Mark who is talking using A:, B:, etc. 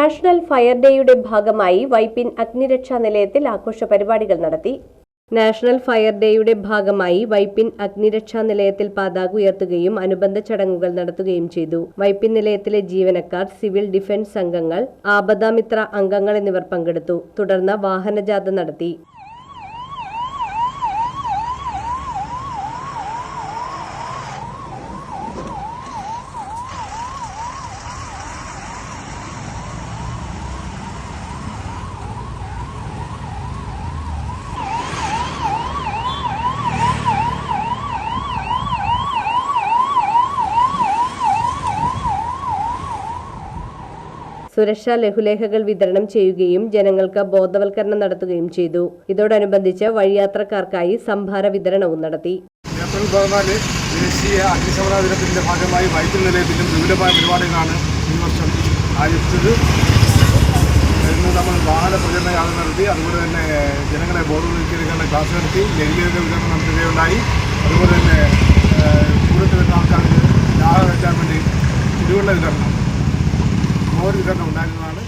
A: National fire ഡേയുടെ ഭാഗമായി വൈപ്പിൻ അഗ്നിരക്ഷാ നിലയത്തിൽ ആഘോഷ പരിപാടികൾ നടത്തി. നാഷണൽ ഫയർ ഡേയുടെ ഭാഗമായി വൈപ്പിൻ അഗ്നിരക്ഷാ നിലയത്തിൽ പതാക ഉയർത്തുകയും അനുബന്ധ ചടങ്ങുകൾ നടത്തുകയും ചെയ്തു. വൈപ്പിൻ നിലയത്തിലെ ജീവനക്കാർ സിവിൽ ഡിഫൻസ് അംഗങ്ങൾ ആപദാമിത്ര അംഗങ്ങൾ എന്നിവർ പങ്കെടുത്തു. തുടർന്ന് വാഹനജാഥ നടത്തി. സുരക്ഷാ ലഘുലേഖകൾ വിതരണം ചെയ്യുകയും ജനങ്ങൾക്ക് ബോധവൽക്കരണം നടത്തുകയും ചെയ്തു. ഇതോടനുബന്ധിച്ച് വഴിയാത്രക്കാർക്കായി സംഭാര വിതരണവും നടത്തി.
B: ഏപ്രിൽ പതിനാല് ദേശീയ അഗ്നിശമന ദിനത്തിന്റെ ഭാഗമായി വൈദ്യുതി നിലയത്തിലും വിപുലമായ പരിപാടികളാണ് ഈ വർഷം ആയോജിച്ചത് ഇന്ന് നമ്മൾ വാഹന പ്രചരണ യാത്ര നടത്തി അതുപോലെ തന്നെ ജനങ്ങളെ ബോധവൽക്കരിക്കാനുള്ള ക്ലാസ് നടത്തി ലൈംഗിക വിതരണം നടത്തുകയുണ്ടായി. അതുപോലെ തന്നെ മോര് വിതരണം ഉണ്ടായിരുന്നതാണ്